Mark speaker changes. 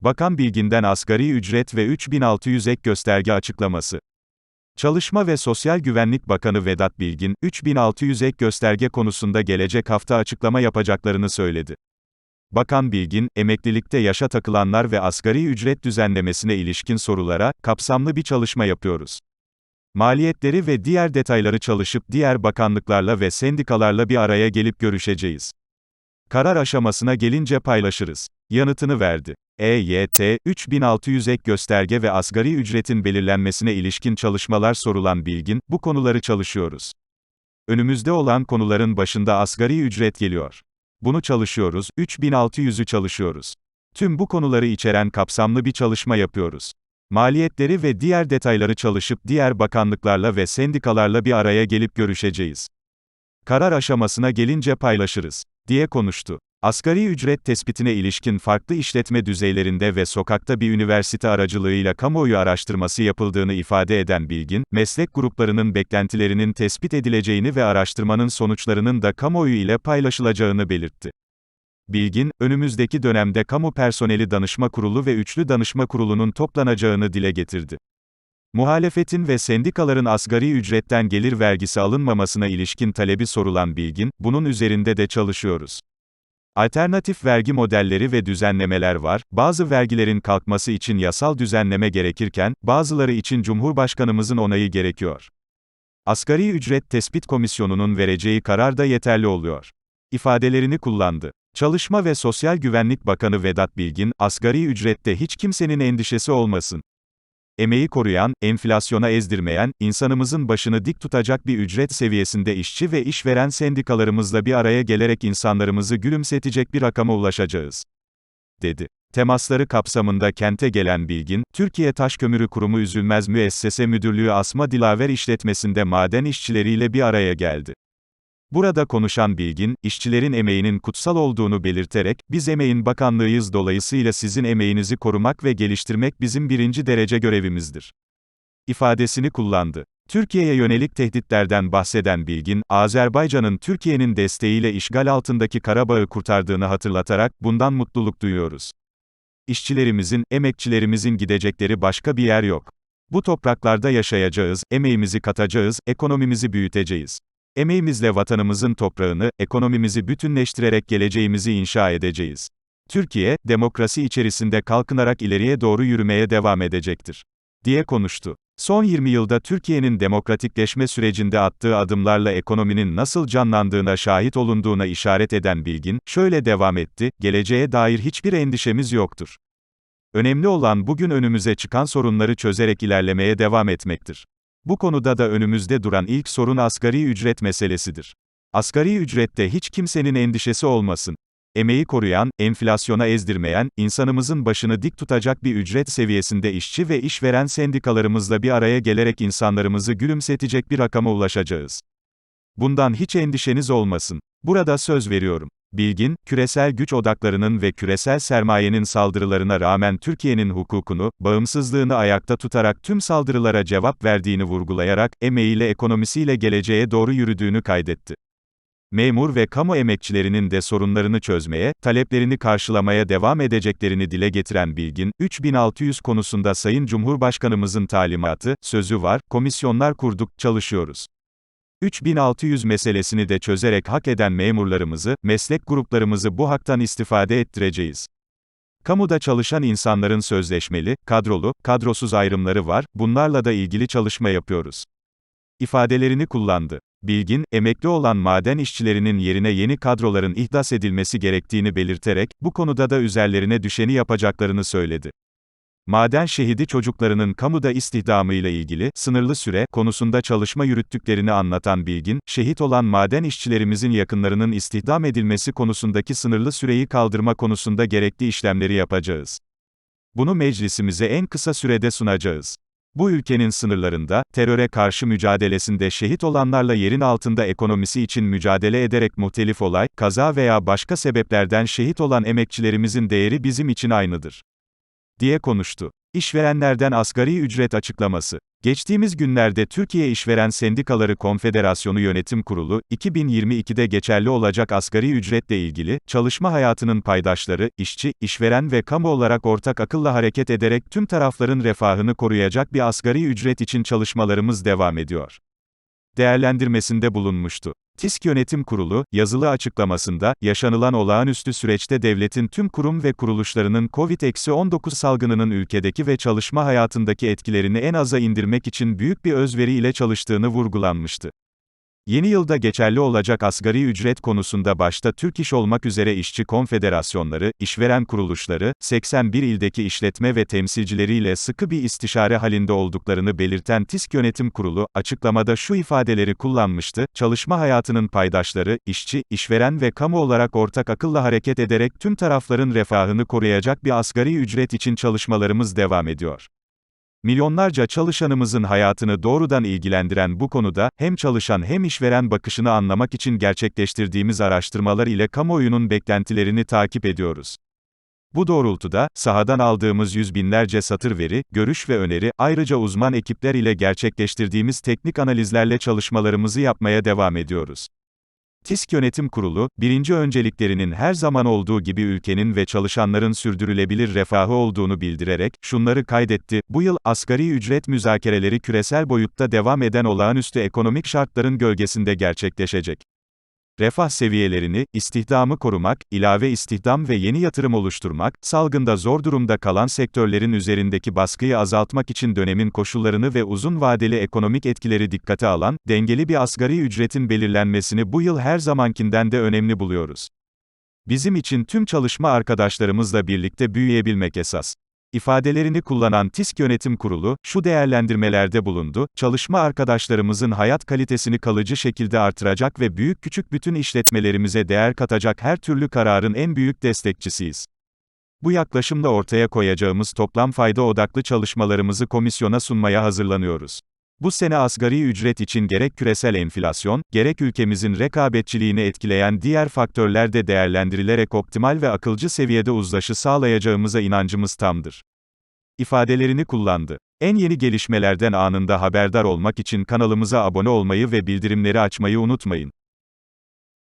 Speaker 1: Bakan Bilgin'den asgari ücret ve 3600 ek gösterge açıklaması. Çalışma ve Sosyal Güvenlik Bakanı Vedat Bilgin, 3600 ek gösterge konusunda gelecek hafta açıklama yapacaklarını söyledi. Bakan Bilgin, emeklilikte yaşa takılanlar ve asgari ücret düzenlemesine ilişkin sorulara, kapsamlı bir çalışma yapıyoruz. Maliyetleri ve diğer detayları çalışıp diğer bakanlıklarla ve sendikalarla bir araya gelip görüşeceğiz. Karar aşamasına gelince paylaşırız. Yanıtını verdi. EYT, 3600 ek gösterge ve asgari ücretin belirlenmesine ilişkin çalışmalar sorulan Bilgin, bu konuları çalışıyoruz. Önümüzde olan konuların başında asgari ücret geliyor. Bunu çalışıyoruz, 3600'ü çalışıyoruz. Tüm bu konuları içeren kapsamlı bir çalışma yapıyoruz. Maliyetleri ve diğer detayları çalışıp diğer bakanlıklarla ve sendikalarla bir araya gelip görüşeceğiz. Karar aşamasına gelince paylaşırız, diye konuştu. Asgari ücret tespitine ilişkin farklı işletme düzeylerinde ve sokakta bir üniversite aracılığıyla kamuoyu araştırması yapıldığını ifade eden Bilgin, meslek gruplarının beklentilerinin tespit edileceğini ve araştırmanın sonuçlarının da kamuoyu ile paylaşılacağını belirtti. Bilgin, önümüzdeki dönemde Kamu Personeli Danışma Kurulu ve Üçlü Danışma Kurulu'nun toplanacağını dile getirdi. Muhalefetin ve sendikaların asgari ücretten gelir vergisi alınmamasına ilişkin talebi sorulan Bilgin, bunun üzerinde de çalışıyoruz. Alternatif vergi modelleri ve düzenlemeler var. Bazı vergilerin kalkması için yasal düzenleme gerekirken, bazıları için Cumhurbaşkanımızın onayı gerekiyor. Asgari ücret tespit komisyonunun vereceği karar da yeterli oluyor. ifadelerini kullandı. Çalışma ve Sosyal Güvenlik Bakanı Vedat Bilgin, asgari ücrette hiç kimsenin endişesi olmasın. Emeği koruyan, enflasyona ezdirmeyen, insanımızın başını dik tutacak bir ücret seviyesinde işçi ve işveren sendikalarımızla bir araya gelerek insanlarımızı gülümsetecek bir rakama ulaşacağız. dedi. Temasları kapsamında kente gelen Bilgin, Türkiye Taş Kömürü Kurumu Üzülmez Müessese Müdürlüğü Asma Dilaver işletmesinde maden işçileriyle bir araya geldi. Burada konuşan Bilgin, işçilerin emeğinin kutsal olduğunu belirterek, biz emeğin bakanlığıyız dolayısıyla sizin emeğinizi korumak ve geliştirmek bizim birinci derece görevimizdir. ifadesini kullandı. Türkiye'ye yönelik tehditlerden bahseden Bilgin, Azerbaycan'ın Türkiye'nin desteğiyle işgal altındaki Karabağ'ı kurtardığını hatırlatarak, bundan mutluluk duyuyoruz. İşçilerimizin, emekçilerimizin gidecekleri başka bir yer yok. Bu topraklarda yaşayacağız, emeğimizi katacağız, ekonomimizi büyüteceğiz. Emeğimizle vatanımızın toprağını, ekonomimizi bütünleştirerek geleceğimizi inşa edeceğiz. Türkiye, demokrasi içerisinde kalkınarak ileriye doğru yürümeye devam edecektir. diye konuştu. Son 20 yılda Türkiye'nin demokratikleşme sürecinde attığı adımlarla ekonominin nasıl canlandığına şahit olunduğuna işaret eden Bilgin, şöyle devam etti, geleceğe dair hiçbir endişemiz yoktur. Önemli olan bugün önümüze çıkan sorunları çözerek ilerlemeye devam etmektir. Bu konuda da önümüzde duran ilk sorun asgari ücret meselesidir. Asgari ücrette hiç kimsenin endişesi olmasın. Emeği koruyan, enflasyona ezdirmeyen, insanımızın başını dik tutacak bir ücret seviyesinde işçi ve işveren sendikalarımızla bir araya gelerek insanlarımızı gülümsetecek bir rakama ulaşacağız. Bundan hiç endişeniz olmasın. Burada söz veriyorum. Bilgin, küresel güç odaklarının ve küresel sermayenin saldırılarına rağmen Türkiye'nin hukukunu, bağımsızlığını ayakta tutarak tüm saldırılara cevap verdiğini vurgulayarak, emeğiyle ekonomisiyle geleceğe doğru yürüdüğünü kaydetti. Memur ve kamu emekçilerinin de sorunlarını çözmeye, taleplerini karşılamaya devam edeceklerini dile getiren Bilgin, 3600 konusunda Sayın Cumhurbaşkanımızın talimatı, sözü var, komisyonlar kurduk, çalışıyoruz. 3600 meselesini de çözerek hak eden memurlarımızı, meslek gruplarımızı bu haktan istifade ettireceğiz. Kamuda çalışan insanların sözleşmeli, kadrolu, kadrosuz ayrımları var, bunlarla da ilgili çalışma yapıyoruz. ifadelerini kullandı. Bilgin, emekli olan maden işçilerinin yerine yeni kadroların ihdas edilmesi gerektiğini belirterek, bu konuda da üzerlerine düşeni yapacaklarını söyledi. Maden şehidi çocuklarının kamuda istihdamıyla ilgili, sınırlı süre, konusunda çalışma yürüttüklerini anlatan Bilgin, şehit olan maden işçilerimizin yakınlarının istihdam edilmesi konusundaki sınırlı süreyi kaldırma konusunda gerekli işlemleri yapacağız. Bunu meclisimize en kısa sürede sunacağız. Bu ülkenin sınırlarında, teröre karşı mücadelesinde şehit olanlarla yerin altında ekonomisi için mücadele ederek muhtelif olay, kaza veya başka sebeplerden şehit olan emekçilerimizin değeri bizim için aynıdır diye konuştu. İşverenlerden asgari ücret açıklaması. Geçtiğimiz günlerde Türkiye İşveren Sendikaları Konfederasyonu Yönetim Kurulu, 2022'de geçerli olacak asgari ücretle ilgili, çalışma hayatının paydaşları, işçi, işveren ve kamu olarak ortak akılla hareket ederek tüm tarafların refahını koruyacak bir asgari ücret için çalışmalarımız devam ediyor. Değerlendirmesinde bulunmuştu. TİSK Yönetim Kurulu, yazılı açıklamasında, yaşanılan olağanüstü süreçte devletin tüm kurum ve kuruluşlarının COVID-19 salgınının ülkedeki ve çalışma hayatındaki etkilerini en aza indirmek için büyük bir özveri ile çalıştığını vurgulanmıştı. Yeni yılda geçerli olacak asgari ücret konusunda başta Türk İş olmak üzere işçi konfederasyonları, işveren kuruluşları, 81 ildeki işletme ve temsilcileriyle sıkı bir istişare halinde olduklarını belirten TİSK Yönetim Kurulu, açıklamada şu ifadeleri kullanmıştı, çalışma hayatının paydaşları, işçi, işveren ve kamu olarak ortak akılla hareket ederek tüm tarafların refahını koruyacak bir asgari ücret için çalışmalarımız devam ediyor. Milyonlarca çalışanımızın hayatını doğrudan ilgilendiren bu konuda, hem çalışan hem işveren bakışını anlamak için gerçekleştirdiğimiz araştırmalar ile kamuoyunun beklentilerini takip ediyoruz. Bu doğrultuda, sahadan aldığımız yüz binlerce satır veri, görüş ve öneri, ayrıca uzman ekipler ile gerçekleştirdiğimiz teknik analizlerle çalışmalarımızı yapmaya devam ediyoruz. TİSK Yönetim Kurulu, birinci önceliklerinin her zaman olduğu gibi ülkenin ve çalışanların sürdürülebilir refahı olduğunu bildirerek, şunları kaydetti, bu yıl, asgari ücret müzakereleri küresel boyutta devam eden olağanüstü ekonomik şartların gölgesinde gerçekleşecek. Refah seviyelerini, istihdamı korumak, ilave istihdam ve yeni yatırım oluşturmak, salgında zor durumda kalan sektörlerin üzerindeki baskıyı azaltmak için dönemin koşullarını ve uzun vadeli ekonomik etkileri dikkate alan, dengeli bir asgari ücretin belirlenmesini bu yıl her zamankinden de önemli buluyoruz. Bizim için tüm çalışma arkadaşlarımızla birlikte büyüyebilmek esas ifadelerini kullanan TİSK Yönetim Kurulu, şu değerlendirmelerde bulundu, çalışma arkadaşlarımızın hayat kalitesini kalıcı şekilde artıracak ve büyük küçük bütün işletmelerimize değer katacak her türlü kararın en büyük destekçisiyiz. Bu yaklaşımla ortaya koyacağımız toplam fayda odaklı çalışmalarımızı komisyona sunmaya hazırlanıyoruz. Bu sene asgari ücret için gerek küresel enflasyon, gerek ülkemizin rekabetçiliğini etkileyen diğer faktörler de değerlendirilerek optimal ve akılcı seviyede uzlaşı sağlayacağımıza inancımız tamdır. ifadelerini kullandı. En yeni gelişmelerden anında haberdar olmak için kanalımıza abone olmayı ve bildirimleri açmayı unutmayın.